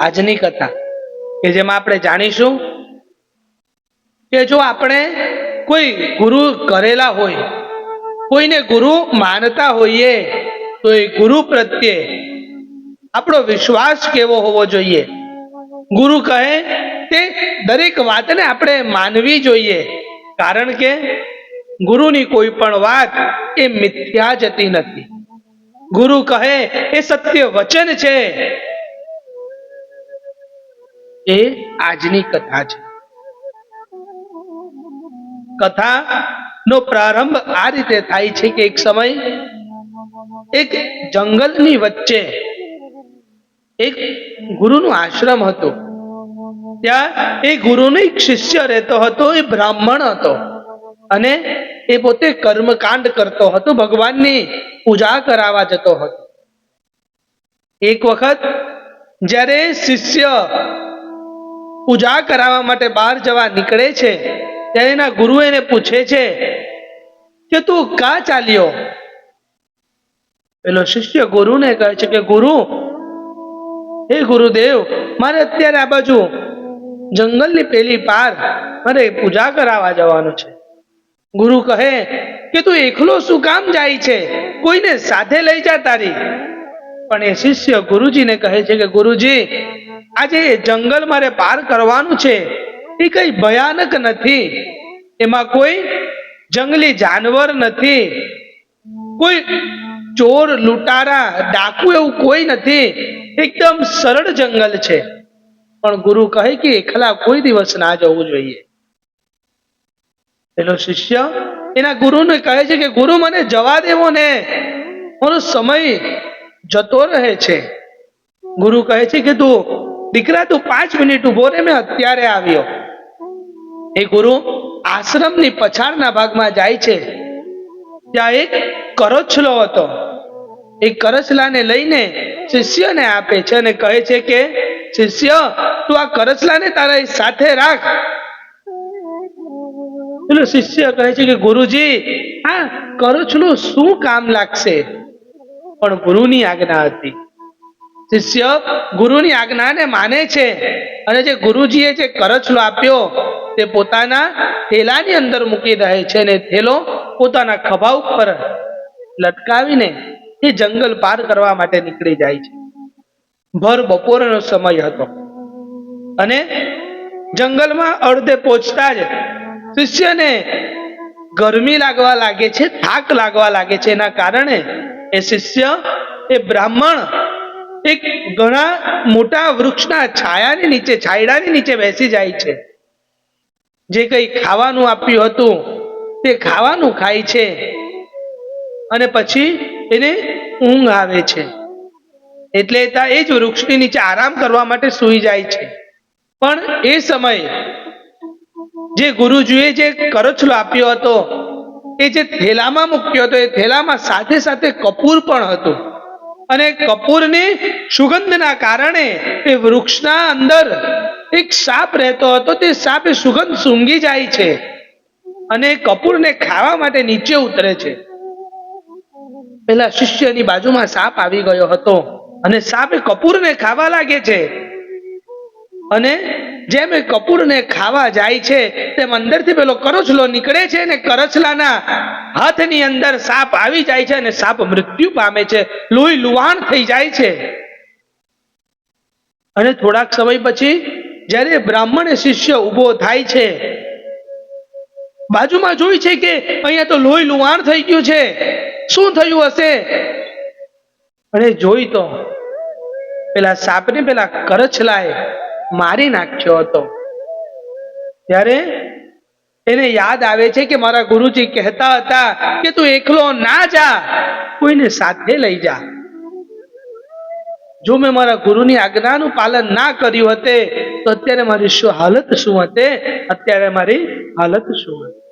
આજની કથા કે જેમાં આપણે જાણીશું કે જો આપણે કોઈ ગુરુ કરેલા હોય, કોઈને ગુરુ માનતા હોઈએ, તો એ ગુરુ પ્રત્યે આપણો વિશ્વાસ કેવો હોવો જોઈએ? ગુરુ કહે તે દરેક વાતને આપણે માનવી જોઈએ. કારણ કે ગુરુની કોઈ પણ વાત એ મિથ્યા જતી નથી. ગુરુ કહે, એ સત્ય વચન છે. એ આજની કથા છે. કથા નો પ્રારંભ આ રીતે થાય છે કે એક સમય એક જંગલની વચ્ચે એક ગુરુનો આશ્રમ હતો. ત્યાં એ ગુરુનો એક શિષ્ય રહેતો હતો, એ બ્રાહ્મણ હતો. અને એ પોતે કર્મકાંડ કરતો હતો, ભગવાનની પૂજા કરાવવા જતો હતો. એક વખત જ્યારે શિષ્ય પૂજા કરાવવા માટે બહાર જવા નીકળે છે, ત્યારે એના ગુરુ એને પૂછે છે કે તું કા ચાલ્યો? પેલો શિષ્ય ગુરુને કહે છે કે, ગુરુ, હે ગુરુદેવ, મારે અત્યારે આ બાજુ જંગલની પેલી પાર મારે પૂજા કરાવવા જવાનું છે. ગુરુ કહે કે, તું એકલો શું કામ જાય છે? કોઈને સાથે લઈ જા તારી. પણ એ શિષ્ય ગુરુજીને કહે છે કે, ગુરુજી આજે એ જંગલ મારે પાર કરવાનું છે, એ કઈ ભયાનક નથી. એમાં કોઈ જંગલી જાનવર નથી. કોઈ ચોર, લૂંટારા, ડાકુ એવું કોઈ નથી. એકદમ સરળ જંગલ છે. પણ ગુરુ કહે કે એકલા કોઈ દિવસ ના જવું જોઈએ. પેલો શિષ્ય એના ગુરુને કહે છે કે, ગુરુ, મને જવા દેવો ને. મારો સમય જતો રહે છે. ગુરુ કહે છે કે, તું દીકરા, તું પાંચ મિનિટ ઊભો રે, મેં અત્યારે આવ્યો. એ ગુરુ, આશ્રમની પછાડના ભાગમાં જાય છે. ત્યાં એક કરછલો હતો. એ કરચલાને લઈને શિષ્યને આપે છે અને કહે છે કે, શિષ્ય, તું આ કરચલાને તારા સાથે રાખ. પેલો શિષ્ય કહે છે કે, ગુરુજી, આ કરચલું શું કામ લાગશે? પણ ગુરુની આજ્ઞા હતી. શિષ્ય ગુરુની આજ્ઞાને માને છે અને જે ગુરુજીએ જે કરચલો આપ્યો તે પોતાના થેલાની અંદર મૂકી રહે છે અને થેલો પોતાના ખભા ઉપર લટકાવીને એ જંગલ પાર કરવા માટે નીકળી જાય છે. ભર બપોરનો સમય હતો અને જંગલમાં અડધે પહોંચતા જ શિષ્યને ગરમી લાગવા લાગે છે, થાક લાગવા લાગે છે. એના કારણે એ શિષ્ય, એ બ્રાહ્મણ એક ઘણા મોટા વૃક્ષના છાયાની નીચે, છાયડાની નીચે બેસી જાય છે. જે કંઈ ખાવાનું આપ્યું હતું, તે ખાવાનું ખાય છે અને પછી એને ઊંઘ આવે છે. એટલે ત્યાં એ જ વૃક્ષની નીચે આરામ કરવા માટે સૂઈ જાય છે. પણ એ સમયે જે ગુરુજીએ જે કરચલો આપ્યો હતો, એ જે થેલામાં મૂક્યો હતો, એ થેલામાં સાથે સાથે કપૂર પણ હતું. અને કપૂરની સુગંધના કારણે એ વૃક્ષના અંદર એક સાપ રહેતો હતો. તે સાપ સુગંધ સૂંઘી જાય છે અને કપૂરને ખાવા માટે નીચે ઉતરે છે. પેલા શિષ્યની બાજુમાં સાપ આવી ગયો હતો અને સાપ કપૂરને ખાવા લાગે છે અને જેમ એ કપૂરને ખાવા જાય છે, તેમ અંદરથી પેલો કરચલો નીકળે છે અને કરચલાના હાથની અંદર સાપ આવી જાય છે અને સાપ મૃત્યુ પામે છે, લોહી લુહાણ થઈ જાય છે. અને થોડાક સમય પછી જ્યારે બ્રાહ્મણ શિષ્ય ઊભો થાય છે, બાજુમાં જોઈ છે કે અહીંયા તો લોહી લુહાણ થઈ ગયું છે, શું થયું હશે? અને જોઈ તો પેલા સાપને પેલા કરચલાએ મારી નાખ્યો હતો. ત્યારે એને યાદ આવે છે કે મારા ગુરુજી કહેતા હતા કે તું એકલો ના જા, કોઈને સાથે લઈ જા. જો મેં મારા ગુરુની આજ્ઞાનું પાલન ના કર્યું હતે, તો અત્યારે મારી શું હાલત શું હતે? અત્યારે મારી હાલત શું હતી?